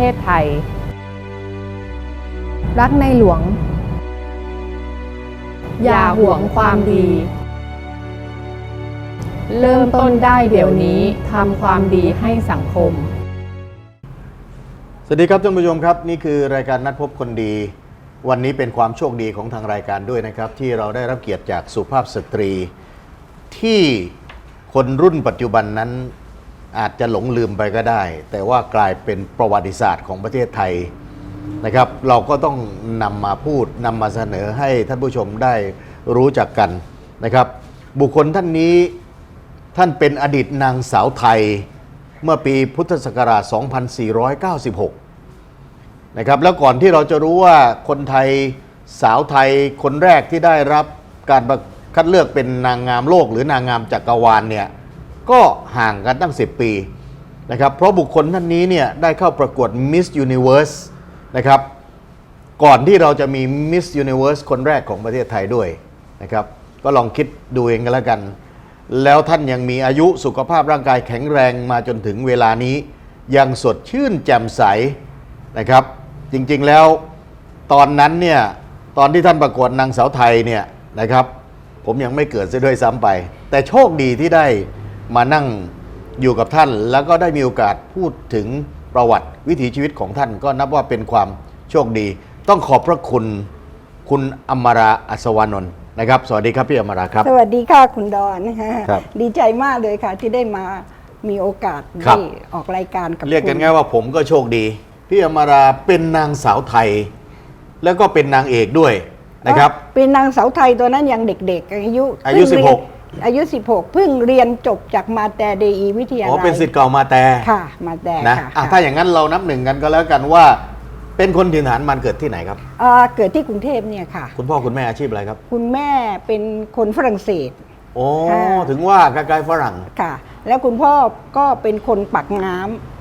ทศไทย รักในหลวง อย่าหวงความดี เริ่มต้นได้เดี๋ยวนี้ทำความดีให้สังคม สวัสดีครับท่านผู้ชมครับ นี่คือรายการนัดพบคนดี วันนี้เป็นความโชคดีของทางรายการด้วยนะครับ ที่เราได้รับเกียรติจากสุภาพสตรีที่คนรุ่นปัจจุบันนั้น อาจจะหลงลืมไปก็ได้ แต่ว่ากลายเป็นประวัติศาสตร์ของประเทศไทยนะครับ เราก็ต้องนำมาพูดนำมาเสนอให้ท่านผู้ชมได้รู้จักกันนะครับ บุคคลท่านนี้ท่านเป็นอดีตนางสาวไทยเมื่อปีพุทธศักราช 2496 นะครับ แล้วก่อนที่เราจะรู้ว่าคนไทยสาวไทยคนแรกที่ได้รับการคัดเลือกเป็นนางงามโลกหรือนางงามจักรวาลเนี่ย ก็ห่างกันตั้ง 10 ปีนะครับเพราะบุคคลท่านนี้เนี่ยได้เข้าประกวด Miss Universe นะครับก่อนที่เราจะมี Miss Universe คนแรกของประเทศไทยด้วยนะครับก็ลองคิดดูเองกันแล้วกัน แล้วท่านยังมีอายุสุขภาพร่างกายแข็งแรงมาจนถึงเวลานี้ ยังสดชื่นแจ่มใสนะครับ จริงๆแล้วตอนนั้นเนี่ยตอนที่ท่านประกวดนางสาวไทยเนี่ยนะครับ ผมยังไม่เกิดซะด้วยซ้ำไป แต่โชคดีที่ได้ มานั่งอยู่กับท่าน แล้วก็ได้มีโอกาสพูดถึงประวัติวิถีชีวิตของท่าน ก็นับว่าเป็นความโชคดี ต้องขอบพระคุณคุณอมราอัศวานนท์นะครับ สวัสดีครับพี่อมราครับ สวัสดีค่ะคุณดอนนะคะครับดีใจมากเลยค่ะที่ได้มามีโอกาสครัได้บออกรายการกับเรียกกันคุณง่ายว่าผมก็โชคดี พี่อมราเป็นนางสาวไทย แล้วก็เป็นนางเอกด้วยนะครับ เป็นนางสาวไทยตัวนั้นยังเด็กๆ อายุอายุเพิ่งเรีน16 อายุ 16 เพิ่งเรียนจบจากมาแต่เดอีวิทยาอ๋อลัยเป็นสิทธิ์เก่ามาแต่ค่ะมาแต่นะค่ะอะค่ะถ้าอย่างนั้นเรานับหนึ่งกันก็แล้วกันว่า เป็นคนถิ่นฐานมันเกิดที่ไหนครับ เอ่อเกิดที่กรุงเทพเนี่ยค่ะ คุณพ่อคุณแม่อาชีพอะไรครับ คุณแม่เป็นคนฝรั่งเศส โอ้ค่ะ ถึงว่าใกล้ๆฝรั่ง ค่ะ แล้วคุณพ่อก็เป็นคนปักน้ำ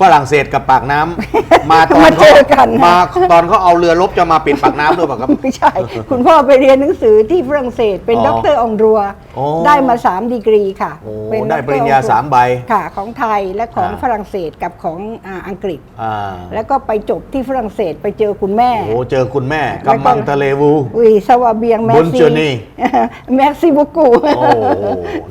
ฝรั่งเศสกับปากน้ำมาตอนมาเจเขาอกันนะ มาตอนเขาเอาเรือรบจะมาปิดปากน้ำด้วยเปล่ะครับ ไม่ใช่ คุณพ่อไปเรียนหนังสือที่ฝรั่งเศสเป็นอ๋อด็อกเตอร์องรัว โอ้ได้มา 3 ดีกรีค่ะโอ้เป็นได้ด็อกปเตอริญญาองรัวสามใบค่ะ ของไทยและของอ่า ฝรั่งเศสกับของอ่าอังกฤษ อ่าแล้วก็ไปจบที่ฝรั่งเศสไปเจอคุณแม่ โอ้เจอคุณแม่แล้วก็กำมังทะเลวู อุยสวาเบียงแมบุญซีเจอนี่แม็กซิบุกูโอ้โห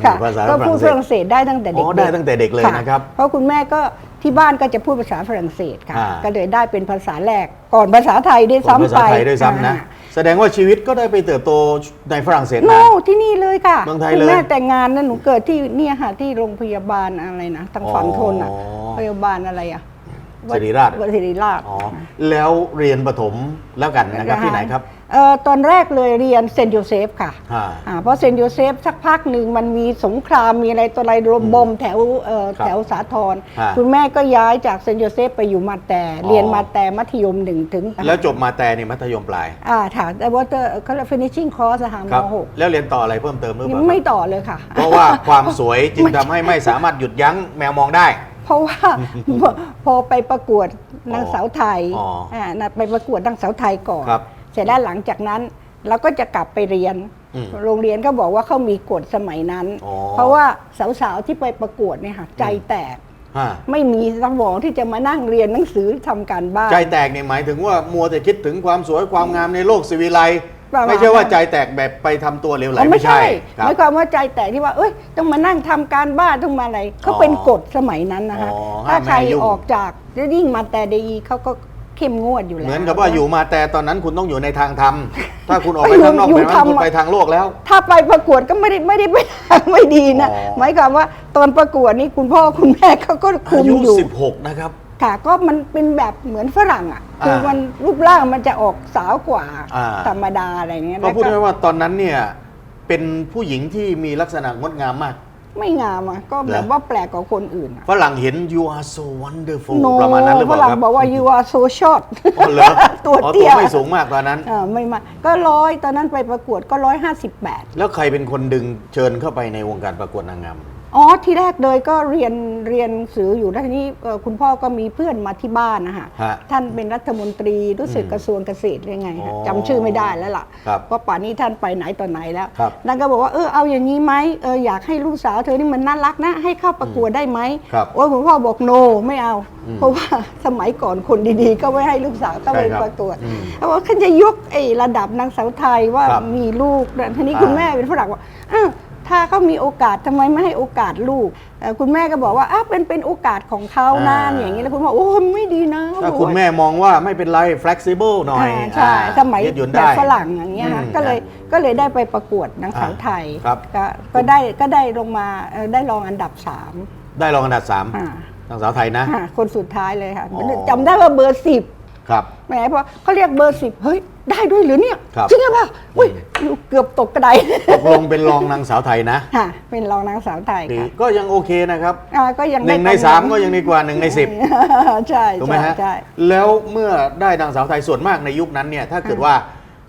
ค่ะภาษาก็พูดฝฝรั่รั่งงเศเศสสได้ตั้งแต่เด็กอ๋อๆได้ตั้งแต่เด็กเลยนะครับ เพราะคุณแม่ก็ ที่บ้านก็จะพูดภาษาฝรั่งเศสค่ะ อ่า ก็เลยได้เป็นภาษาแรกก่อนภาษาไทยด้วยก่อนซ้ำภาษาไปไทยด้วยซ้ำนะ อ่า แสดงว่าชีวิตก็ได้ไปเติบโตในฝรั่งเศสโน่นานที่นี่เลยค่ะเมืองไทยคุณเลยแม่แต่งงานนั้นหนูเกิดที่เนี่ยค่ะที่โรงพยาบาลอะไรนะทางฝั่งทนอะอ๋อพยาบาลอะไรอะศิริราช วัดศิริราช อ๋อ แล้วเรียนประถมแล้วกันนะครับที่ไหนครับเอ่อตอนแรกเลยเรียนเซนต์โยเซฟค่ะอ่า อ่าเพราะเซนต์โยเซฟสักพักหนึ่งมันมีสงครามมีอะไรตัวอะไรรบมแถวเอ่อครับแถวสาทรฮะ คุณแม่ก็ย้ายจากเซนต์โยเซฟไปอยู่มาแต่อ๋อเรียนมาแต่มัธยมหนึ่งถึงแล้วจบมาแต่นี่มัธยมปลาย อ่าถามแต่ว่าเขาเรียก finishing course อะค่ะมครับ หกแล้วเรียนต่ออะไรเพิ่มเติมหรือเปยังล่าไม่ต่อเลยค่ะ เพราะว่าความสวยจึงทำให้ไม่สามารถหยุดยั้งแมวมองได้ เพราะว่าพอพอไปประกวดนางสาวไทยอ๋ออ่านะไปประกวดนางสาวไทยก่อน ครับ เสร็จแล้วหลังจากนั้นเราก็จะกลับไปเรียนอืมโรงเรียนก็บอกว่าเขามีกฎสมัยนั้นอ๋อเพราะว่าสาวๆที่ไปประกวดเนี่ยค่ะใจแตกฮะไม่มีสมองที่จะมานั่งเรียนหนังสือทำการบ้าน ใจแตกเนี่ยหมายถึงว่ามัวแต่คิดถึงความสวยความงามในโลกสิวิไลประมาณไม่ใช่ว่านั้นใจแตกแบบไปทำตัวเหลวไหลอ๋อไม่ใช่คหรับมายความว่าใจแตกที่ว่าเอ้ยต้องมานั่งทำการบ้านต้องมาอะไรเขาเป็นกฎสมัยนั้นนะคะอ๋อถ้าห้ามไม่ใครให้ยุ่งออกจากแล้วยิ่งมาแต่ดีเขาก็ เข้มงวดอยู่แล้วเหมือนกับว่าอยู่มาแต่ตอนนั้นคุณต้องอยู่ในทางธรรม ถ้าคุณออกไปอยู่ข้างนอกอยู่แบบนั้นธรรมคุณไปทางโลกแล้ว ถ้าไปประกวดก็ไม่ได้ไม่ได้ไปทางไม่ดีนะอ๋อหมายความว่าตอนประกวดนี่คุณพ่อคุณแม่เขาก็คุอามยุอยู่16นะครับค่ะก็มันเป็นแบบเหมือนฝรั่งอะคืออ่ามัมันรูปร่างมันจะออกสาวกว่าอ่าธรรมดาอะไรเงี้ยก็พูดแล้วได้ว่าตอนนั้นเนี่ยเป็นผู้หญิงที่มีลักษณะงดงามมาก ไม่งามอะก็เหรอแบบว่าแปลกกว่าคนอื่นอะฝรั่งเห็น you are so wonderful โนประมาณนั้นหรือเปฝล่ารั่งครับบอกว่า you are so short อ๋อเหรอตัวอ๋อเตี้ตัวยไม่สูงมากตอนนั้นอ่าไม่มาก็ร้อยตอนนั้นไปประกวดก็ร้อยห้าสิบแปด แล้วใครเป็นคนดึงเชิญเข้าไปในวงการประกวดนางงาม อ๋อที่แรกเลยก็เรียนเรียนหนังสืออยู่แล้วทีนี้เอ่อคุณพ่อก็มีเพื่อนมาที่บ้านนะคะฮะท่านเป็นรัฐมนตรีรู้สึกอืมกระทรวงเกษตรหรือไงอ๋ฮะอจำชื่อไม่ได้แล้วล่ะครับเพราะป่านนี้ท่านไปไหนต่อไหนแล้วครับนั่นก็บอกว่าเออเอาอย่างนี้ไหมเอออยากให้ลูกสาวเธอนี่มันน่ารักนะ ให้เข้าประกวดได้ไหมครับโอ้ยคุณพ่อบอกโนไม่เอาอืมเพราะว่าสมัยก่อนคนดีๆ ก็ไม่ให้ลูกสาวเข้าไปใช่ครับประกวดอืมเขาบอกเขาจะยกไอ้ระดับนางสาวไทยว่าครับมีลูกนะทีนี้อ่าคุณแม่เป็นฝรั่งว่าอ้าว ถ้าเขามีโอกาสทำไมไม่ให้โอกาสลูกเอ่อคุณแม่ก็บอกว่าอ้าวเป็นเป็นโอกาสของเขานะอ่า อย่างนี้แล้วคุณพ่อโอ้ยไม่ดีนะถ้าบอกคุณว่าแม่มองว่าไม่เป็นไร flexible หน่อยอ่าใช่อ่าสมัยยืดหยุ่นแบได้ บฝรั่งอย่างเงี้ยฮะอืมก็เลยก็เลยได้ไปประกวดนางสาวไทยครับ ก็ก็ได้ก็ได้ลงมาเอ่อได้รองอันดับสามได้รองอันดับสามอ่า นางสาวไทยนะอ่าคนสุดท้ายเลยค่ะอ๋อ จำได้ว่าเบอร์สิบ ครับ แหมเพราะเขาเรียกเบอร์สิบเฮ้ย ได้ด้วยหรือเนี่ยครับ จริงหรือเปล่าอุ้ยเกือบตกกระไดตกลงเป็นรองนางสาวไทยนะค่ะ เป็นรองนางสาวไทยดีค่ะก็ยังโอเคนะครับอ่าก็ยังหนึ่งในได้ตำแสามก็ยังดีกว่าหนึ่งในสิบ ใช่ถูกไหมใช่ฮะใช่ แล้วเมื่อได้นางสาวไทยส่วนมากในยุคนั้นเนี่ยถ้าเกิดว่า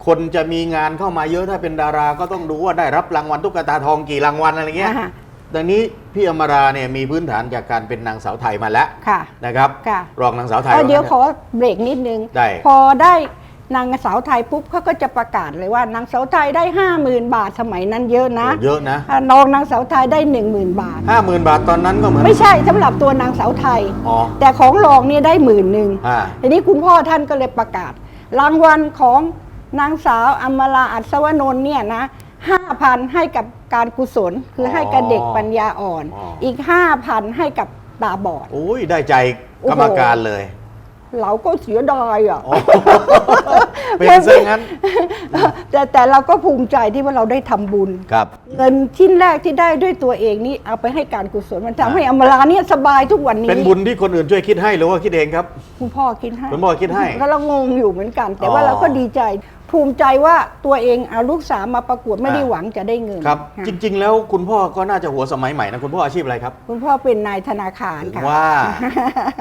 คนจะมีงานเข้ามาเยอะถ้าเป็นดาราก็ต้องดูว่าได้รับรางวัลตุ๊กตาทองกี่รางวัลอะไรเงี้ยอ่าฮะ ดังนี้พี่อมราเนี่ยมีพื้นฐานจากการเป็นนางสาวไทยมาแล้วค่ะ นะครับค่ะ รองนางสาวไทยเอ่อเดี๋ยวว่าขงั้นอเบรกนิดนึง ได้ พอได้นางสาวไทยปุ๊บเขาก็จะประกาศเลยว่านางสาวไทยได้ห้าหมื่นบาทสมัยนั้นเยอะนะโอ้เยอะนะอะน้องนางสาวไทยได้หนึ่งหมื่นบาท ห้าหมื่นบาทตอนนั้นก็เหมือนไม่ใช่สำหรับตัวนางสาวไทย อ๋อแต่ของรองเนี่ยได้หมื่นหนึ่ง อ่า ทีนี้คุณพ่อท่านก็เลยประกาศ รางวัลของนางสาวอมราอัศวนนท์เนี่ยนะ ห้าพันให้กับการกุศลคือให้กับเด็กปัญญาอ่อน อ๋ออี อีกห้าพันให้กับตาบอด โอ้ยได้ใจกรรมการเลยเราก็เสียดายอะ อ๋อเป็นซะงั้นแต่แต่เราก็ภูมิใจที่ว่าเราได้ทำบุญ ครับ เงินชิ้นแรกที่ได้ด้วยตัวเองนี่เอาไปให้การกุศลมันทำอ่าให้อมราเนี่ยสบายทุกวันนี้เป็นบุญที่คนอื่นช่วยคิดให้หรือว่าคิดเองครับ คุณพ่อคิดให้คุณพ่อคิดให้ก็เรางงอยู่เหมือนกัน แต่อ๋อว่าเราก็ดีใจ ภูมิใจว่าตัวเองเอาลูกสาวมาประกวดไม่ได้อ่าหวังจะได้เงินครับค่ะจริง ๆ แล้วคุณพ่อก็น่าจะหัวสมัยใหม่นะคุณพ่ออาชีพอะไรครับ คุณพ่อเป็นนายธนาคารถึงค่ะว่า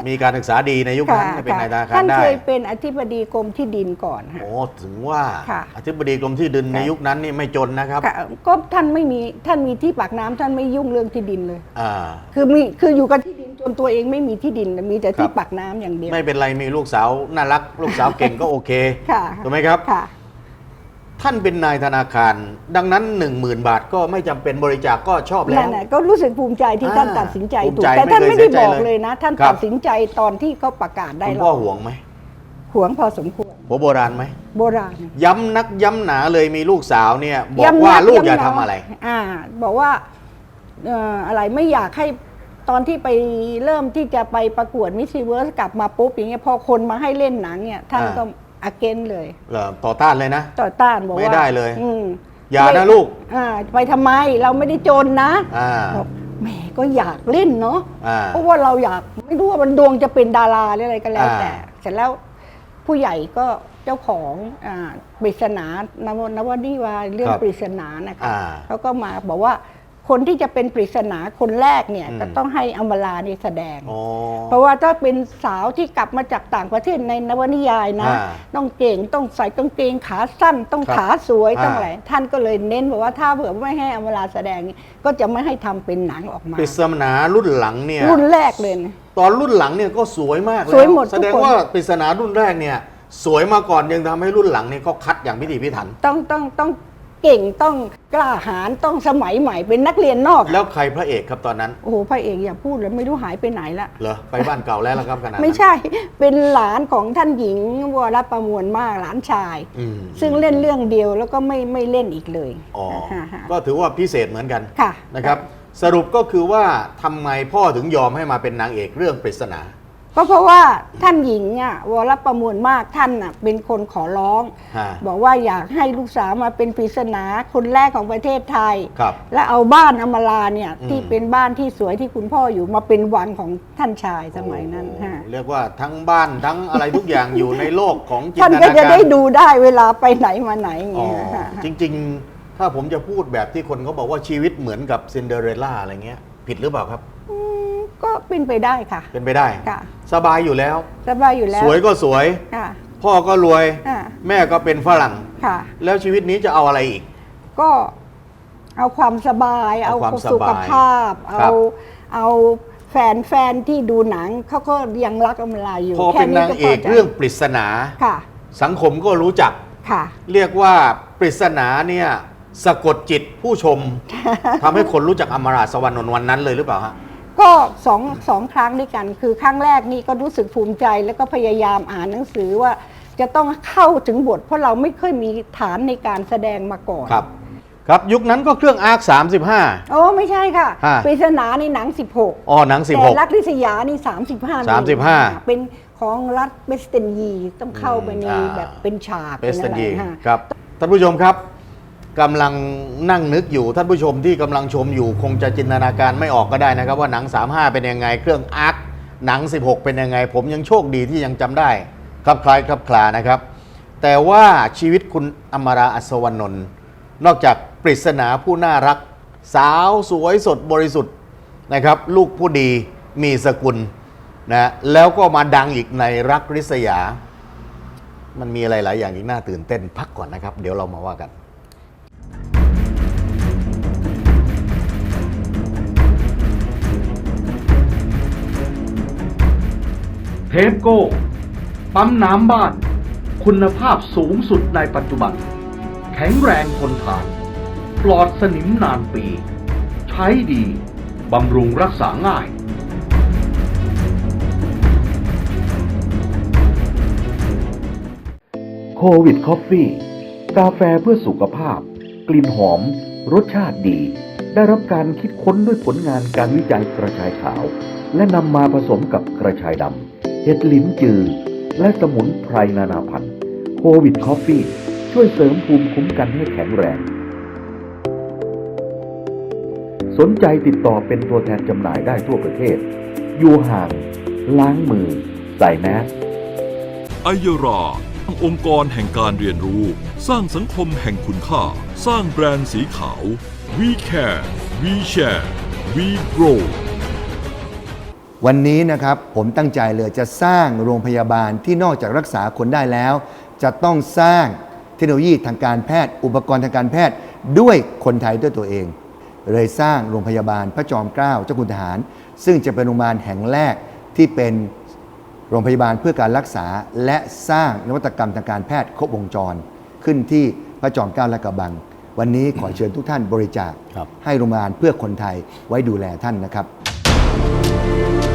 มีการศึกษาดีในยุคนั้นค่ะเป็นนายธนาคารท่านได้เคยเป็นอธิบดีกรมที่ดินก่อนค่ะ โอ้ถึงว่าค่ะ อธิบดีกรมที่ดินในค่ะยุคนั้นนี่ไม่จนนะครับค่ะก็ท่านไม่มีท่านมีที่ปากน้ำท่านไม่ยุ่งเรื่องที่ดินเลย อ่า คือมีคืออยู่กับที่ดินจนตัวเองไม่มีที่ดินมีแต่ที่ครับ ปากน้ำอย่างเดียว ไม่เป็นไรมีลูกสาวน่ารัก ลูกสาวเก่งก็โอเคค่ะถูกไหมครับ ค่ะ ท่านเป็นนายธนาคาร ดังนั้น 1 0,000 บาทก็ไม่จำเป็นบริจาคก็ชอบแล้ว นั่นแหละก็รู้สึกภูมิใจที่อ่าท่านตัดสินใจภูมิถูกใจแต่ท่านไม่ไม่เคยได้เสียใจบอกเลยเลยนะ ท่านครับ ตัดสินใจตอนที่เขาประกาศได้คุณหรพ่ออกห่วงไหมหวงพอสมควรหัวโบราณไหม โบราณ ย้ำนักย้ำหนาเลยมีลูกสาวเนี่ยบอกย้ำว่านัลูกอย่าย้ำหนทำอะไร อ่า บอกว่าเอ่ออะไรไม่อยากให้ตอนที่ไปเริ่มที่จะไปประกวดมิสซิเวิร์สกลับมาปุ๊บอย่างเงี้ยพอคนมาให้เล่นหนังเนี่ยท่านอ่า ก็ อาเกนเลยเหรอต่อต้านเลยนะ ต่อต้านบอกว่าไม่ได้เลย อืมอย่านะไม่ลูก อ่าไปทำไมเราไม่ได้จนนะอ่า บอกแหมก็อยากเล่นเนาะอ่า เพราะว่าเราอยากไม่รู้ว่ามันดวงจะเป็นดาราหรืออะไรก็แล้วอ่าแต่เสร็จแล้วผู้ใหญ่ก็เจ้าของอ่าปริศนานวนวนิวาเรื่องปริศนานะคะ อ่า เขาก็มาบอกว่า คนที่จะเป็นปริศนาคนแรกเนี่ยอืมก็ต้องให้อมรานี่แสดงอ๋อเพราะว่าถ้าเป็นสาวที่กลับมาจากต่างประเทศในนวนิยายนะอ่าต้องเก่งต้องใส่กางเกงขาสั้นต้องครับขาสวยอ่าต้องอะไรท่านก็เลยเน้นบอกว่าถ้าเผื่อไม่ให้อมราแสดงนี่ก็จะไม่ให้ทำเป็นหนังออกมาปริศนารุ่นหลังเนี่ยรุ่นแรกเลยนะตอนรุ่นหลังเนี่ยก็สวยมากแล้สวยหมดทุกคนแสดงว่าปริศนารุ่นแรกเนี่ยสวยมาก่อนยังทำให้รุ่นหลังเนี่ยก็คัดอย่างพิถีพิถัน ต้องต้องต้อง เก่งต้องกล้าหาญต้องสมัยใหม่เป็นนักเรียนนอกแล้วใครพระเอกครับตอนนั้น โอ้โหพระเอกอย่าพูดเลยไม่รู้หายไปไหนละเหรอไปบ้านเก่าแล้วล่ะครับขนาดนั้นไม่ใช่เป็นหลานของท่านหญิงวรประมวลมากหลานชาย อืมซึ่งเล่นเรื่องเดียวแล้วก็ไม่ไม่เล่นอีกเลยอ๋อฮะฮะก็ถือว่าพิเศษเหมือนกันค่ะ นะครับ สรุปก็คือว่าทำไมพ่อถึงยอมให้มาเป็นนางเอกเรื่องปริศนา ก็เพราะว่าท่านหญิงอะวรประมวลมากท่านอะเป็นคนขอร้อง ฮะ บอกว่าอยากให้ลูกสาวมาเป็นปริศนาคนแรกของประเทศไทย ครับ และเอาบ้านอมราเนี่ยอืม ที่เป็นบ้านที่สวยที่คุณพ่ออยู่มาเป็นวังของท่านชายสมัยนั้นฮะเรียกว่าทั้งบ้านทั้งอะไรทุกอย่างอยู่ในโลกของจินท่านตนาก็การจะได้ดูได้เวลาไปไหนมาไหนอย่างอ๋อเงี้ยฮะจริง ๆ ถ้าผมจะพูดแบบที่คนเขาบอกว่าชีวิตเหมือนกับซินเดอเรลล่าอะไรเงี้ย ผิดหรือเปล่าครับอืม ก็เป็นไปได้ค่ะ เป็นไปได้ ค่ะ สบายอยู่แล้ว สบายอยู่แล้วสวยก็สวย ค่ะ พ่อก็รวยอ่าแม่ก็เป็นฝรั่ง ค่ะ แล้วชีวิตนี้จะเอาอะไรอีก ก็เอาความสบาย เอาเอาความสบายสุขภาพครัเอาบ เอาแฟนแฟนที่ดูหนังเขาก็ยังรักอมลาอยู่พอแค่เป็นนางก็เอกพใจเรื่องปริศนา ค่ะ สังคมก็รู้จัก ค่ะ เรียกว่าปริศนาเนี่ยสะกดจิตผู้ชมทำให้คนรู้จักอมราสวรรณนท์วันนั้นเลยหรือเปล่าฮะ ก็สองสองครั้งด้วยกัน คือครั้งแรกนี่ก็รู้สึกภูมิใจ แล้วก็พยายามอ่านหนังสือว่าจะต้องเข้าถึงบท เพราะเราไม่เคยมีฐานในการแสดงมาก่อนครับ ครับยุคนั้นก็เครื่องอาร์ค35 โอ้ไม่ใช่ค่ะฮะ ปริศนาในหนัง 16 อ๋อหนัง แต่รัฐลิศยานี่35 35เป็นของรัฐเบสเตนยีต้องเข้าไปในอ่า แบบเป็นฉาก16เบสตันยีป็นอะไรฮะครับท่านผู้ชมครับ กำลังนั่งนึกอยู่ท่านผู้ชมที่กำลังชมอยู่ คงจะจินตนาการไม่ออกก็ได้นะครับ ว่าหนัง 35 เป็นยังไง เครื่องอาร์คหนัง 16 เป็นยังไง ผมยังโชคดีที่ยังจำได้ครับคล้ายครับคลานะครับ แต่ว่าชีวิตคุณอมราอัศวรรณนท์นอกจากปริศนาผู้น่ารัก สาวสวยสดบริสุทธิ์นะครับ ลูกผู้ดีมีสกุลนะแล้วก็มาดังอีกในรักริษยา มันมีอะไรหลายอย่างที่น่าตื่นเต้นพักก่อนนะครับ เดี๋ยวเรามาว่ากัน ทปโก้ ปั๊มน้ำบ้าน คุณภาพสูงสุดในปัจจุบัน แข็งแรงทนทาน ปลอดสนิมนานปี ใช้ดี บำรุงรักษาง่าย โควิดคอฟฟี่ กาแฟเพื่อสุขภาพ กลิ่นหอม รสชาติดี ได้รับการคิดค้นด้วยผลงานการวิจัยกระชายขาว และนำมาผสมกับกระชายดำ เห็ดลิ้นจือ และสมุนไพรนานาพันธุ์โควิดคอฟฟี่ช่วยเสริมภูมิคุ้มกันให้แข็งแรง สนใจติดต่อเป็นตัวแทนจำหน่ายได้ทั่วประเทศ อยู่ห่าง ล้างมือ ใส่แมสไอยราองค์กรแห่งการเรียนรู้ สร้างสังคมแห่งคุณค่า สร้างแบรนด์สีขาว We Care We Share We Grow วันนี้นะครับผมตั้งใจเลยจะสร้างโรงพยาบาลที่นอกจากรักษาคนได้แล้ว จะต้องสร้างเทคโนโลยีทางการแพทย์ อุปกรณ์ทางการแพทย์ด้วยคนไทยด้วยตัวเอง เลยสร้างโรงพยาบาลพระจอมเกล้าเจ้าคุณทหาร ซึ่งจะเป็นโรงพยาบาลแห่งแรกที่เป็นโรงพยาบาลเพื่อการรักษาและสร้างนวัตกรรมทางการแพทย์ครบวงจร ขึ้นที่พระจอมเกล้าและกระบัง วันนี้ขอเชิญทุกท่านบริจาคให้โรงพยาบาลเพื่อคนไทยไว้ดูแลท่านนะครับบ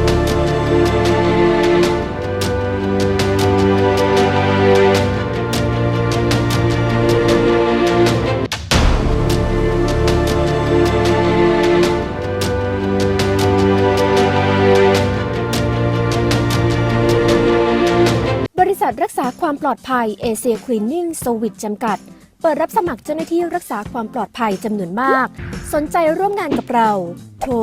ความปลอดภัยเอเชียคลีนนิ่งสวิตจำกัด เปิดรับสมัครเจ้าหน้าที่รักษาความปลอดภัยจำนวนมาก สนใจร่วมงานกับเรา โทร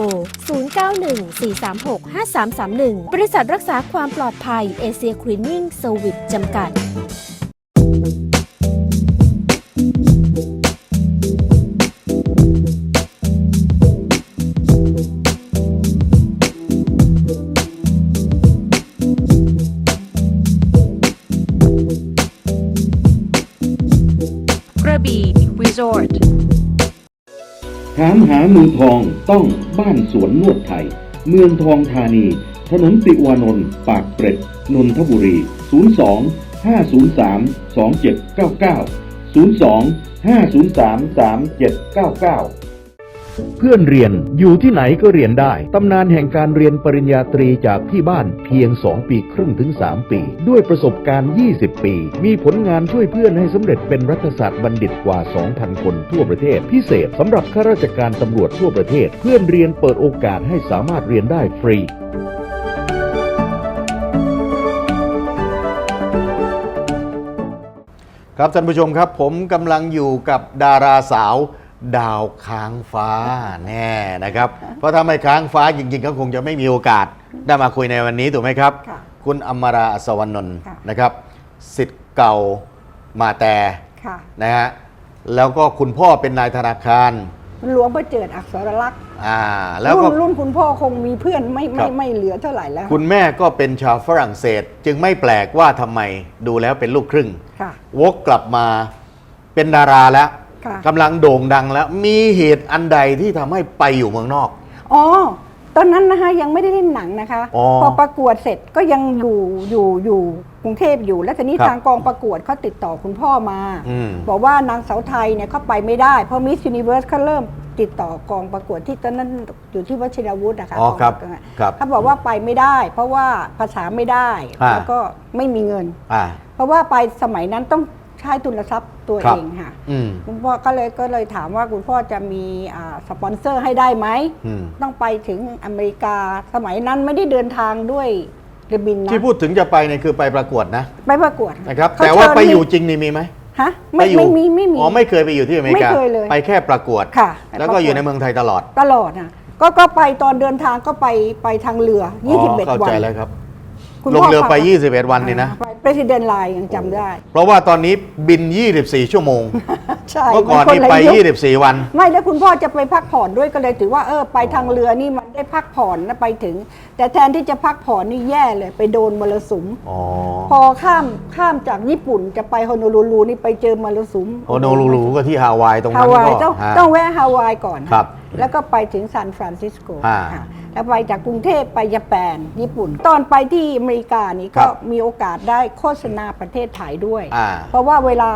0914365331 บริษัทรักษาความปลอดภัยเอเชียคลีนนิ่งสวิตจำกัด Resort ถามหามือทองต้องบ้านสวนนวดไทย เมืองทองธานี ถนนติวานนท์ปากเกร็ด นนทบุรี 02 503 2799 02 503 3799 เพื่อนเรียนอยู่ที่ไหนก็เรียนได้ ตำนานแห่งการเรียนปริญญาตรีจากที่บ้านเพียง 2 ปีครึ่งถึง 3 ปี ด้วยประสบการณ์ 20 ปี มีผลงานช่วยเพื่อนให้สำเร็จเป็นรัฐศาสตร์บัณฑิตกว่า 2,000 คนทั่วประเทศ พิเศษสำหรับข้าราชการตำรวจทั่วประเทศ เพื่อนเรียนเปิดโอกาสให้สามารถเรียนได้ฟรีครับท่านผู้ชมครับผมกำลังอยู่กับดาราสาว ดาวค้างฟ้าแน่นะครับ เพราะถ้าไม่ค้างฟ้าจริงๆ ก็คงจะไม่มีโอกาสได้มาคุยในวันนี้ถูกไหมครับ ค่ะคุณอมราอัศวรรณนนท์ค่ะ นะครับสิทธิ์เก่ามาแต่ค่ะนะฮะแล้วก็คุณพ่อเป็นนายธนาคารหลวงประเจิดอักษรลักษณ์อ่าแล้วก็ รุ่นรุ่นคุณพ่อคงมีเพื่อนไม่ครัไม่บ ไม่เหลือเท่าไหร่แล้วคุณแม่ก็เป็นชาวฝรั่งเศส จึงไม่แปลกว่าทำไมดูแล้วเป็นลูกครึ่ง ค่ะ วกกลับมาเป็นดาราแล้ว ค่ะ กำลังโด่งดังแล้ว มีเหตุอันใดที่ทำให้ไปอยู่เมืองนอก อ๋อ ตอนนั้นนะคะยังไม่ได้เล่นหนังนะคะ อ๋อพอประกวดเสร็จก็ยังอยู่อยู่อยู่กรุงเทพอยู่ แล้วทีนี้ครับ ทางกองประกวดเขาติดต่อคุณพ่อมา อืม บอกว่านางสาวไทยเนี่ยเขาไปไม่ได้เพราะมิส s u นิเวิร์สเขาเริ่มติดต่อกองประกวดที่ตอนนั้นอยู่ที่วชิรวุฒินะคะอ๋อครับกองประกวดครับเขาบอกว่าไปไม่ได้ เพราะว่าภาษาไม่ได้ อ่า แล้วก็ไม่มีเงิน อ่า เพราะว่าไปสมัยนั้นต้อง ใช้ทุนทรัพย์ตัวครับ เองค่ะ อืมคุณพ่อก็เลยก็เลยถามว่าคุณพ่อจะมีอ่าสปอนเซอร์ให้ได้ไหม อืมต้องไปถึงอเมริกาสมัยนั้นไม่ได้เดินทางด้วยเรือบินนะที่พูดถึงจะไปเนี่ยคือไปประกวดนะไปประกวดนะครับ เขแต่ว่าเชิญไปอยู่มีจริงนี่มีไหมฮะไปไม่อยู่ไม่มีไม่มี อ๋อไม่เคยไปอยู่ที่อเมริกาไม่เคยเลย ไปแค่ประกวด ค่ะแล้วก็อยู่ในเมืองไทยตลอดตลอดนะก็ก็ไปตอนเดินทางก็ไปไปทางเรือ อ๋อ21 เข้าวัใจน แล้วครับ คุณลงพ่เรือไป พา21 วันนี่นะ ไป President Line ยังจำได้ เพราะว่าตอนนี้บิน 24 ชั่วโมง ใช่เมื่อก่อนมันี่คละไป ยุค24 วัน ไม่แล้วคุณพ่อจะไปพักผ่อนด้วยก็เลยถือว่าเออไปทางเรือนี่มันได้พักผ่อนนะไปถึง แต่แทนที่จะพักผ่อนนี่แย่เลยไปโดนมรสุม อ๋อพอข้ามข้ามจากญี่ปุ่นจะไปฮอนโนลูลูนี่ไปเจอมรสุมโอโนลูลูก็ที่ฮาวายตรงนั้ฮานวายก็ต้องฮะ ต้องแวะฮาวายก่อนครับแล้วก็ไปถึงซานฟรานซิสโกอ่า ค่ะ แล้วไปจากกรุงเทพไปญี่ปุ่นญี่ปุ่น ตอนไปที่อเมริกานี่ครัก็บมีโอกาสได้โฆษณาประเทศไทยด้วย อ่า เพราะว่าเวลา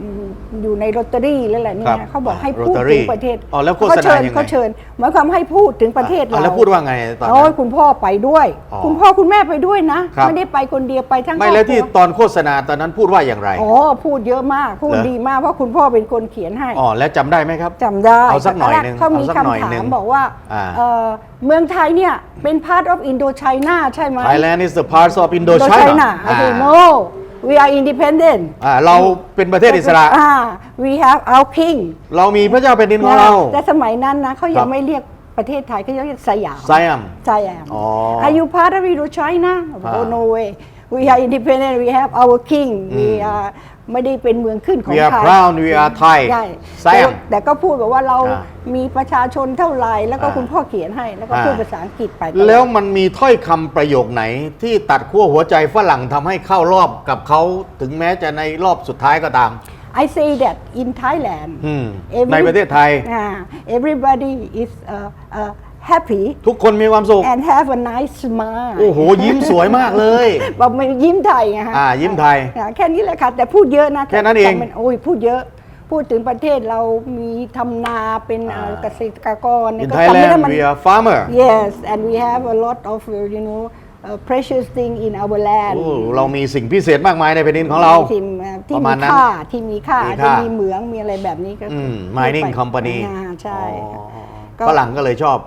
อืมอยู่ในโรตารี่แล้วแหละเนี่ครัยบเขาบอกให้อ่าพูด Rotary ถึงประเทศอ๋อแล้วโฆษณาเขาเชิญยังไง เขาเชิญหมายความให้พูดถึงประเทศอะเราแล้วพูดว่าไงตอนโอ้นั้ยน คุณพ่อไปด้วย อ๋อคุณพ่อคุณแม่ไปด้วยนะ ครับ ไม่ได้ไปคนเดียวไปทั้งไม่แล้วที่ครอบครัตอนโฆษณาตอนนั้นพูดว่าอย่างไร อ๋อพูดเยอะมาก พูดเหรอ ดีมากเพราะคุณพ่อเป็นคนเขียนให้อ๋อแล้วจำได้ไหมครับ จำได้เอาสักหน่อยหนึ่งเขามีเอาสักหน่อยคำถาหนึ่มงบอกว่าอ่า เอ่อเมืองไทยเนี่ยเป็น part of Indochina ใช่ไหม Thailand is the part of Indochina โอเค no we are independent อ่าเราเป็นประเทศอิสระ อ่า we have our king เรามีพระเจ้าแผ่นดินของเรา แต่สมัยนั้นนะเขาคยัรังบ ไม่เรียกประเทศไทยเขาเรียกสยาม ไซแอมสยามอ๋อ Are you part of Indochina อ่า oh no way we are independent we have our king we are ไม่ได้เป็นเมืองขึ้นของ We are ไทย proud we are Thai ใช่ Siam แต่แต่ก็พูดแบบว่าเราอ่ามีประชาชนเท่าไหร่แล้วก็อ่าคุณพ่อเขียนให้ แล้วก็อ่าพูดภาษาอังกฤษไปตอดแล้วมันมีถ้อยคำประโยคไหน ที่ตัดขั้วหัวใจฝรั่งทำให้เข้ารอบกับเขาถึงแม้จะในรอบสุดท้ายก็ตาม I say that in Thailand อืม every- ในประเทศไทย อ่า everybody is uh, uh, happy ทุกคนมีความสุข and have a nice smile โอ้โห ยิ้มสวยมากเลยบอกไม่ยิ้มไทยไงฮะอ่ายิ้มไทยอ่าแค่นี้แหละค่ะแต่พูดเยอะนะแค่นั้นเองจำป็โอ้ยพูดเยอะพูดถึงประเทศเรามีทำนาเป็นเอ่ออ่าเกษตรกร In ก็จำไม่ได้ Thailand มัน we are farmer yes and we have a lot of uh, you know uh, precious thing in our land โอ้เรามีสิ่งพิเศษมากมายในแผ่นดินของเรา ที่เอ่อที่ประมามีณนั้นค่าที่มีค่ามีอาจค่าจะมีเหมืองมีอะไรแบบนี้ก็อืมพูดไป mining company อ่าใช่อ๋อก็ฝรั่งก็เลยชอบ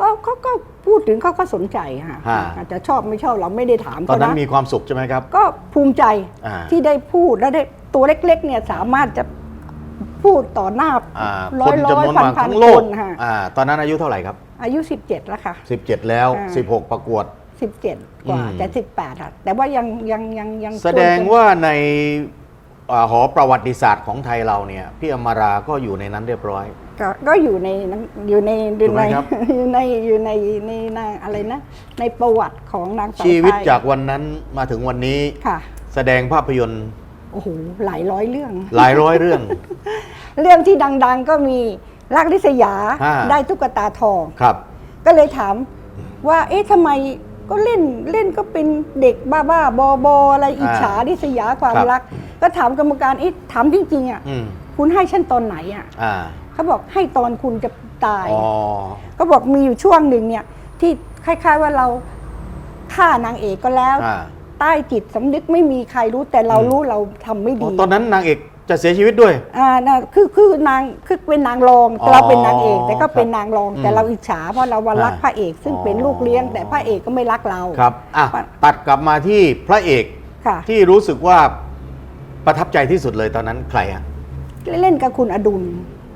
ก็เขาก็พูดถึงเขาก็สนใจค่ะฮะ อาจจะชอบไม่ชอบเราไม่ได้ถามตอนเขานั้นนะมีความสุขใช่ไหมครับ ก็ภูมิใจอ่าที่ได้พูดและได้ตัวเล็กๆเนี่ยสามารถจะพูดต่อหน้าอ่าร้คอยนร้อยจำนวนพันมากพันทั้งโลคกนค่ะอ่าตอนนั้นอายุเท่าไหร่ครับอายุ 17 แล้วค่ะ17 แล้ว อ่า 16 ประกวด 17 กว่าอืม จะ18ค่ะแต่ว่ายังยังยังยังแสดงว่าในอ่าหอประวัติศาสตร์ของไทยเราเนี่ย พี่อมราก็อยู่ในนั้นเรียบร้อย ก็ก็อยู่ในนั้นอยู่ในอยู่ถูกไหในมครับอยู่ในอยู่ในในนางอะไรนะ ในประวัติของนางสาวชีวิตไทยจากวันนั้นมาถึงวันนี้ค่ะ แสดงภาพยนตร์โอ้โหหลายร้อยเรื่อง หลายร้อยเรื่อง เรื่องที่ดัง ๆ ก็มีรักลิษยาอ่าได้ตุ๊กตาทองครับ ก็เลยถามว่า เอ๊ะทำไมก็เล่นเล่นก็เป็นเด็กบ้าบ้าๆบอบออะไรอิจฉาริษยาความครับรัก ก็ถามกรรมการเอ๊ะถามจริงๆอะอืมคุณให้ฉันตอนไหนอะอ่า เขาบอกให้ตอนคุณจะตาย อ๋อ ก็บอกมีอยู่ช่วงหนึ่งเนี่ย ที่คล้ายๆว่าเราฆ่านางเอกก็แล้ว อ่า ใต้จิตสำนึกไม่มีใครรู้แต่เราอืมรู้เราทำไม่อ๋ดีอตอนนั้นนางเอกจะเสียชีวิตด้วย อ่านะคือคือนางคือเป็นนางรองอ๋อเราเป็นนางเอกแต่ก็เป็นครับนางรองอืมแต่เราอิจฉาเพราะเราว่ารักอ่า พระเอก ซึ่งอ๋อเป็นลูกเลี้ยง แต่พระเอกก็ไม่รักเรา ครับอะตัดกลับมาที่พระเอกค่ะ ที่รู้สึกว่าประทับใจที่สุดเลยตอนนั้นใครอะเล่นกับคุณอดุล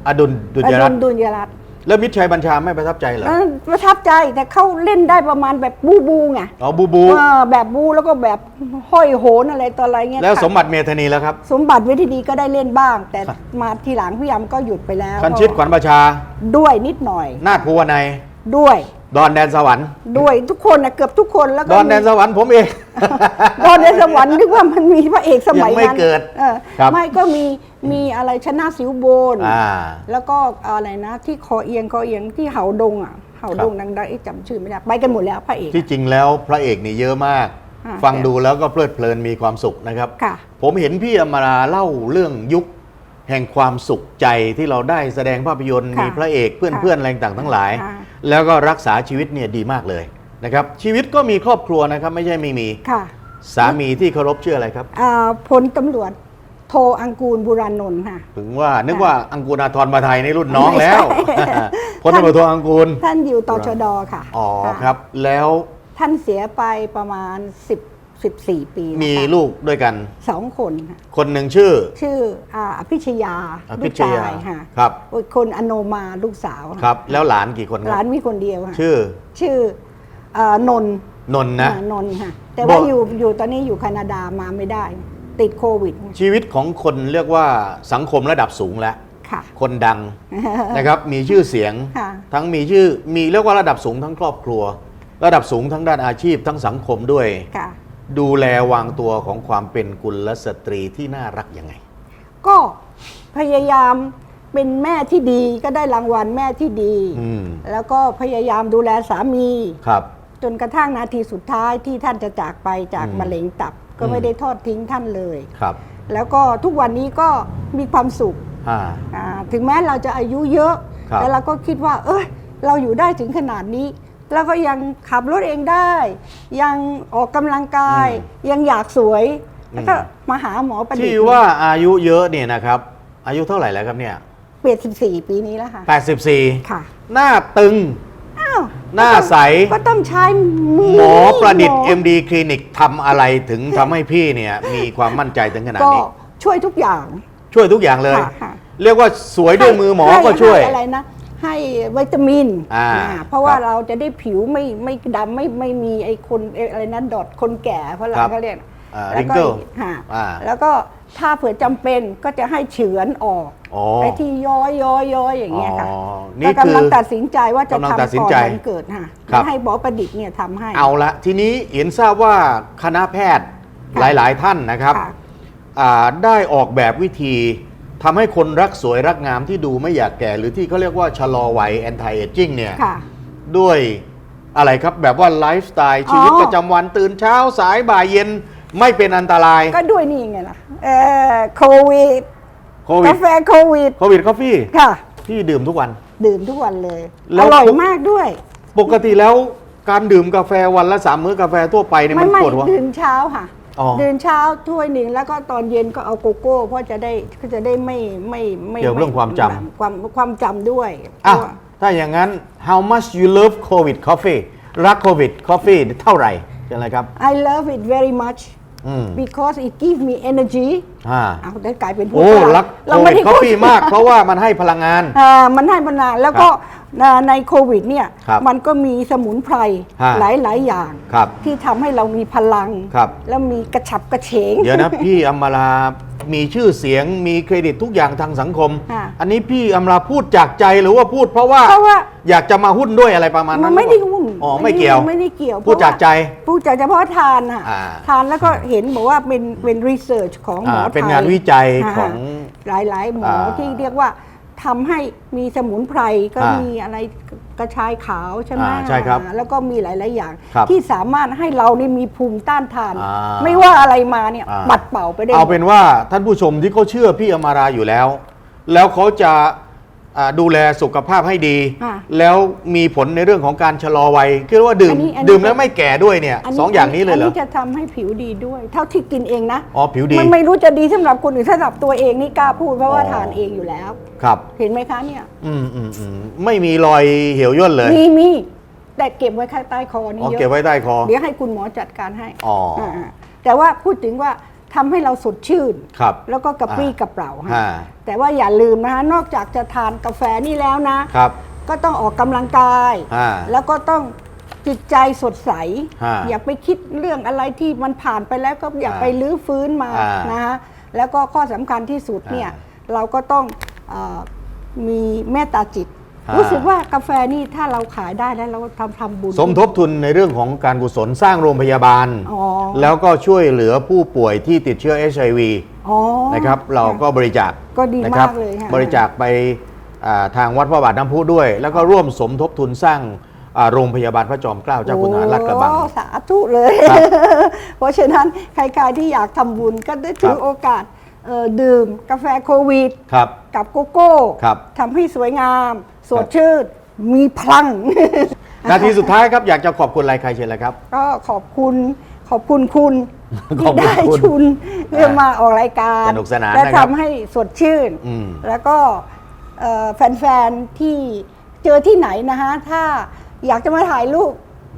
อดุลดุลอยรัดุตลน์ดุลยรัตน์แล้วมิตรชัยบัญชาไม่ประทับใจเหรอเออประทับใจแต่เขาเล่นได้ประมาณแบบบูบูไงอ๋อบูบูเออแบบบูแล้วก็แบบห้อยโหนอะไรต่ออะไรเงี้ยแล้วค่ะสมบัติเมธานีแล้วครับ สมบัติเวทีดีก็ได้เล่นบ้าง แต่มาทีหลังพี่ยำก็หยุดไปแล้วคันชิตขวัญประชาด้วยนิดหน่อย นาฏภูวนัยด้วย ดอนแดนสวรรค์ด้วยทุกคนนะเกือบทุกคนแล้วก็ดอนแดนสวรรค์ผมเอง ดอนแดนสวรรค์นึกว่ามันมีพระเอกสมัยยังไม่นั้นเกิดออครับไม่ก็มีมีอะไรชนะสิวโบนอ่าแล้วก็อะไรนะ ที่คอเอียงคอเอียงที่เหาดงอะเหาดงดังๆเอ๊ะจำชื่อไม่ได้ไปกันหมดแล้วพระเอกที่จริงแล้วพระเอกนี่เยอะมากอ่าฟังดูแล้วก็เพลิดเพลินมีความสุขนะครับค่ะผมเห็นพี่อมราเล่าเรื่องยุค แห่งความสุขใจที่เราได้แสดงภาพยนตร์ค่ะมีพระเอกเพื่อนค่ะเพื่อนอะไรต่างๆทั้งหลาย ค่ะ แล้วก็รักษาชีวิตเนี่ยดีมากเลยนะครับชีวิตก็มีครอบครัวนะครับไม่ใช่ไม่มี ค่ะสามีที่เคารพชื่ออะไรครับอ่าพลตำรวจโทอังกูลบุรานนท์ค่ะ ถึงว่านึกว่าอังกูลอาทรมาไทยในรุ่นน้องแล้วไม่ใช่ พลตำรวจโทอังกูลท่านอยู่ตชดค่ะอ๋อะครับแล้วท่านเสียไปประมาณ 10 14 ปีนะคะมีลูกด้วยกัน สองคนค่ะคนหนึ่งชื่อชื่ออ่าอภิชยาอลูภิกชชายายค่ะครับอีกคนอโนมาลูกสาวะครับ แล้วหลานกี่คนคหลารันบมีคนเดียวค่ะชื่อชื่อเอ่อนนท์นนท์นะ อ่านนท์ค่ะ แต่บว่าอก อยู่อยู่ตอนนี้อยู่แคนาดามาไม่ได้ ติดโควิดชีวิตของคนเรียกว่าสังคมระดับสูงแล้ว ค่ะ คนดัง นะครับมีชื่อเสียงค่ะ ทั้งมีชื่อมีเรียกว่าระดับสูงทั้งครอบครัว ระดับสูงทั้งด้านอาชีพทั้งสังคมด้วย ค่ะ ดูแลวางตัวของความเป็นกุลสตรีที่น่ารักยังไง ก็พยายามเป็นแม่ที่ดีก็ได้รางวัลแม่ที่ดี อืม แล้วก็พยายามดูแลสามี ครับ จนกระทั่งนาทีสุดท้ายที่ท่านจะจากไปจากอืมมะเร็งตับ ก็อืมไม่ได้ทอดทิ้งท่านเลย ครับแล้วก็ทุกวันนี้ก็มีความสุขอ่า อ่าถึงแม้เราจะอายุเยอะ ครับ แต่เราก็คิดว่า เอ้ยเราอยู่ได้ถึงขนาดนี้ แล้วก็ยังขับรถเองได้ ยังออกกำลังกาย ยังอยากสวย แล้วก็มาหาหมอประดิษที่ฐ์ว่าอายุเยอะเนี่ยนะครับ อายุเท่าไหร่แล้วครับเนี่ย เปลี่ยน14 ปีนี้แล้วค่ะ 84 ค่ะหน้าตึง อ้าวหน้าใส ก็ต้องใช้มือหมอประดิษฐ์ หมอ MD คลินิกทำอะไรถึงทำให้พี่เนี่ย มีความมั่นใจถึงขนาดก็นี้ ช่วยทุกอย่างช่วยทุกอย่างเลย ค่ะค่ะเรียกว่าสวยด้วยมือหมอให้ก็ช่วย ให้อะไรนะ ให้วิตามินอ่าอ่าเพราะว่าครับเราจะได้ผิวไม่ไม่ดำไม่ไม่มีไอ้คนไอ้อะไรนะดอทคนแก่เพราะเราครับเขาเรียกอ่าแล้วก็ wrinkle ค่ะอ่าแล้วก็ถ้าเผื่อจำเป็นก็จะให้เฉือนออกอ๋อ ไอ้ที่ย้อยย้อยย้อยอย่างเงี้ยค่ะอ๋อนี่ก็คืกำอลังตัดสินใจว่าจะกำลังทำตัดสินก่อนใจวันเกิดค่ะครับให้หมอประดิษฐ์เนี่ยทำให้ เอาละทีนี้เห็นทราบว่าคณะแพทย์หค่ะลายๆท่านนะครับค่ะ อ่าได้ออกแบบวิธี ทำให้คนรักสวยรักงามที่ดูไม่อยากแก่ หรือที่เขาเรียกว่าชะลอวัย anti aging เนี่ยค่ะ ด้วยอะไรครับ แบบว่าไลฟ์สไตล์ชีวิตอ๋อ ประจำวันตื่นเช้าสายบ่ายเย็นไม่เป็นอันตรายก็ด้วยนี่ไงล่ะเอ่อโควิดโควิกาดแฟโควิดโควิดกาแฟค่ะพี่ดื่มทุกวัน ดื่มทุกวันเลย แล้อว ร่อยมากด้วยปกติแล้วการดื่มกาแฟวันละสามมื้อกาแฟทั่วไปเนี่ยไม่มันไม่ปวดหัวดื่มเช้าค่ะ อ๋อดื่มเช้าถ้วยหนึ่งแล้วก็ตอนเย็นก็เอาโกโก้ เพราะจะได้ก็จะได้ไม่ไม่ไม่เกี่ยวกับเรื่องความจำ ความความจำด้วยอะ เพราะว่าถ้าอย่างนั้น how much you love COVID coffee รักโควิด coffee เท่าไหร่เป็นไรครับ I love it very much อืม because it gives me energy อ่าเอาได้กลายเป็นผู้โอ้ฝงรักเราโคไม่วิดได้คอฟพูด ฟี่มาก เพราะว่ามันให้พลังงาน อ่ามันให้พลังแล้วก็อ่าในโควิดเนี่ยครับมันก็มีสมุนไพรฮะหลายหลายๆอย่าง ครับ ที่ทำให้เรามีพลัง ครับ แล้วมีกระฉับกระเฉง เดี๋ยวนะ พี่อมรามีชื่อเสียงมีเครดิตทุกอย่างทางสังคม ค่ะ อันนี้พี่อมราพูดจากใจหรือว่าพูดเพราะว่า เพราะว่าอยากจะมาหุ้นด้วยอะไรประมาณมันั้นนไม่ได้หุ้น อ๋อไม่เกี่ยวไม่ได้เกี่ยวพูดจากใจพูดจากเฉพาะทานอะอ่าทานแล้วก็เห็นบอกว่าเป็นเป็นรีเสิร์ชของหมออ่าไทยเป็นงานวิจัยาของหลายหลายๆ หมออ่าที่เรียกว่าทำให้มีสมุนไพรก็อ่ามีมีอะไรกระชายขาวใช่ไหมอ่าใช่ครับอ่าแล้วก็มีหลาย ๆ อย่างครับที่สามารถให้เรานี่มีภูมิต้านทานอ่าไม่ว่าอะไรมาเนี่ยอ่าปัดเป่าไปได้ เอาหมดเป็นว่าท่านผู้ชมที่เขาเชื่อพี่อมาราอยู่แล้ว แล้วเขาจะอ่า ดูแลสุขภาพให้ดีอ่าแล้วมีผลในเรื่องของการชะลอวัยคือว่าดื่ม อันนี้อันนี้ ดื่มแล้วไม่แก่ด้วยเนี่ยสองอย่างนี้เลยเหรอ นนี้จะทำให้ผิวดีด้วย เท่าที่กินเองนะอ๋อผิวดี มันไม่รู้จะดีสำหรับคนอื่นสำหรับตัวเองนี่กล้าพูดเพราะว่าอ๋อ ทานเองอยู่แล้ว ครับ เห็นไหมคะเนี่ย อืมอืมอืมไม่มีรอยเหี่ยวย่นเลยมีมีแต่เก็บไว้ข้างใต้คอนี่อ๋อเยอะเก็บไว้ใต้คอ เดี๋ยวให้คุณหมอจัดการให้อ๋ออ่าๆแต่ว่าพูดถึงว่า ทำให้เราสดชื่นครับแล้วก็กระปรี้อ่ากระเป๋าฮะอ่าแต่ว่าอย่าลืมนะคะนอกจากจะทานกาแฟนี่แล้วนะครับก็ต้องออกกำลังกายอ่าแล้วก็ต้องจิตใจสดใสอ่าอย่าไปคิดเรื่องอะไรที่มันผ่านไปแล้วก็อย่าอ่าไปลื้อฟื้นมาอ่านนะคะแล้วก็ข้อสำคัญที่สุดเนี่ยอ่เราก็ต้องเออมีเมตตาจิตอ่า รู้รู้สึกว่ากาแฟนี่ถ้าเราขายได้แล้วเราทำทำบุญ สมทบทุนในเรื่องของการกุศลสร้างโรงพยาบาล อ๋อ แล้วก็ช่วยเหลือผู้ป่วยที่ติดเชื้อ HIV อ๋อ นะครับ เราก็บริจาคก็ดีนะครัมากเลยค่ะ บริจาคไปอ่าทางวัดพระบาทน้ำพุด้วย แล้วก็ร่วมสมทบทุนสร้างอ่าโรงพยาบาลพระจอมเกล้าเจ้าคุณทหารลาดกระบัง โอ้สาธุเลย ครับเพราะฉะนั้นใครๆที่อยากทำบุญก็ได้ถืครัอบโอกาสเอ่อดื่มกาแฟโควิด ครับ กับโกโก้ครับทำให้สวยงาม สดชื่นมีพลัง นาทีสุดท้ายครับอยากจะขอบคุณอะไรใครเชิญเลยครับ ก็ขอบคุณขอบคุณคุณ ขอบที่คุณได้คุณชุนเพื่อมาออกรายการสนุกสนานและนะครับทำให้สดชื่น อืม แล้วก็เอ่อแฟนๆ ที่เจอที่ไหนนะฮะ ถ้าอยากจะมาถ่ายรูป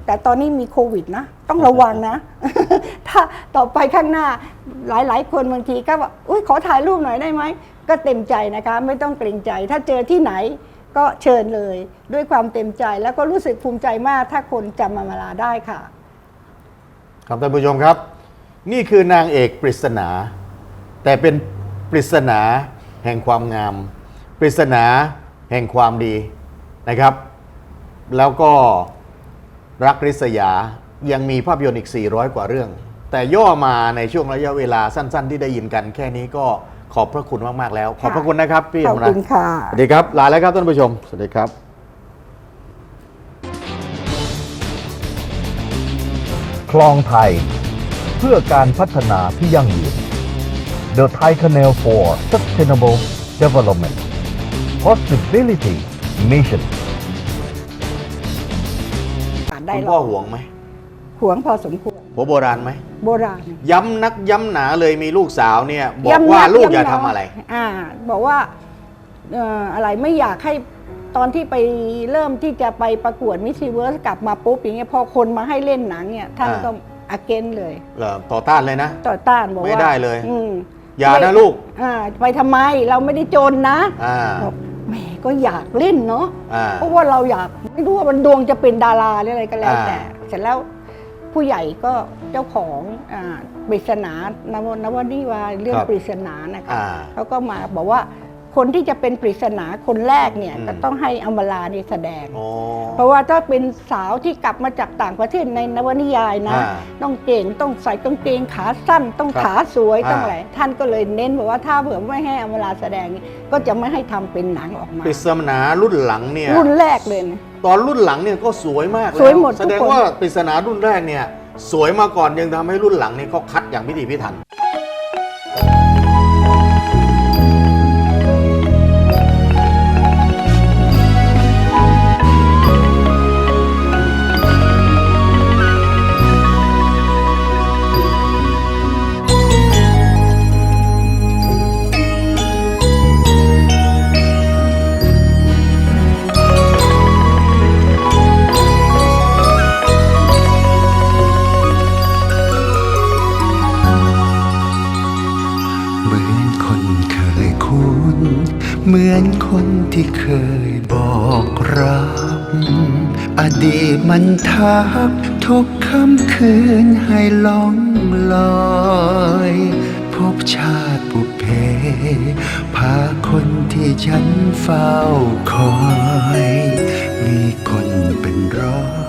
แต่ตอนนี้มีโควิดนะ ต้องระวังนะ ถ้าต่อไปข้างหน้าหลายๆ คนบางทีก็บอกอุ้ยขอถ่ายรูปหน่อยได้ไหม ก็เต็มใจนะคะ ไม่ต้องเกรงใจ ถ้าเจอที่ไหน ก็เชิญเลยด้วยความเต็มใจแล้วก็รู้สึกภูมิใจมากถ้าคนจำมามาลาได้ค่ะ ครับท่านผู้ชมครับ นี่คือนางเอกปริศนา แต่เป็นปริศนาแห่งความงาม ปริศนาแห่งความดีนะครับ แล้วก็รักริษยายังมีภาพยนตร์อีก 400 กว่าเรื่อง แต่ย่อมาในช่วงระยะเวลาสั้น ๆ ที่ได้ยินกันแค่นี้ก็ ขอบพระคุณมาก ๆ แล้ว ขอบพระคุณนะครับพี่ขอบอมรัคุตณน์ค่ะ สวัสดีครับลาแล้วครับท่านผู้ชม สวัสดีครับคลองไทย เพื่อการพัฒนาที่ยั่งยืน The Thai Canal for Sustainable Development Possibility Mission อ่านได้คุณหรพ่ออกห่วงไหม หวงพอสมควรหัวโบราณไหม โบราณย้ำนักย้ำหนาเลยมีลูกสาวเนี่ย บอกย้ำว่านัลูกอย่าย้ำหทำนอะไร อ่า บอกว่าเอ่ออะไรไม่อยากให้ตอนที่ไปเริ่มที่จะไปประกวดมิสซิเวิร์สกลับมาปุ๊บอย่างเงี้ยพอคนมาให้เล่นหนังเนี่ยท่านอ่าก็อาเกนเลยเหรอต่อต้านเลยนะ ต่อต้านบอกว่าไม่ได้เลย อืมอย่านะลูก อ่า ไปทำไมเราไม่ได้จนนะอ่าบอกแหมก็อยากเล่นเนาะอ่า เพราะว่าเราอยากไม่รู้ว่ามันดวงจะเป็นดาราหรืออะไรก็แล้วอ่าแต่เสร็จแล้ว ผู้ใหญ่ก็เจ้าของอ่าปริศนานวนวนิวาเรื่องปริศนานะคะอ่าเขาก็มาบอกว่า คนที่จะเป็นปริศนาคนแรกเนี่ยอืม ก็ต้องให้อมรานี่แสดงโอ้เพราะว่าถ้าเป็นสาวที่กลับมาจากต่างประเทศในนวนิยายนะ อ่าต้องเก่งต้องใส่กางเกงขาสั้น ต้องครับขาสวยอ่า ต้องอะไรท่านก็เลยเน้นบอกว่าถ้าเผื่อไม่ให้อมราแสดงนี่ก็จะไม่ให้ทำเป็นหนังออกมา ปริศนารุ่นหลังเนี่ย รุ่นแรกเลยนะ ตอนรุ่นหลังเนี่ยก็สวยมากแล้สวยหมดทุกคน แสดงว่าปริศนารุ่นแรกเนี่ย สวยมาก่อนยังทำให้รุ่นหลังเนี่ยเขาคัดอย่างพิถีพิถัน ทักทุกค่ำคืนให้ล่องลอย พบชาติบุเพ พาคนที่ฉันเฝ้าคอย มีคนเป็นรัก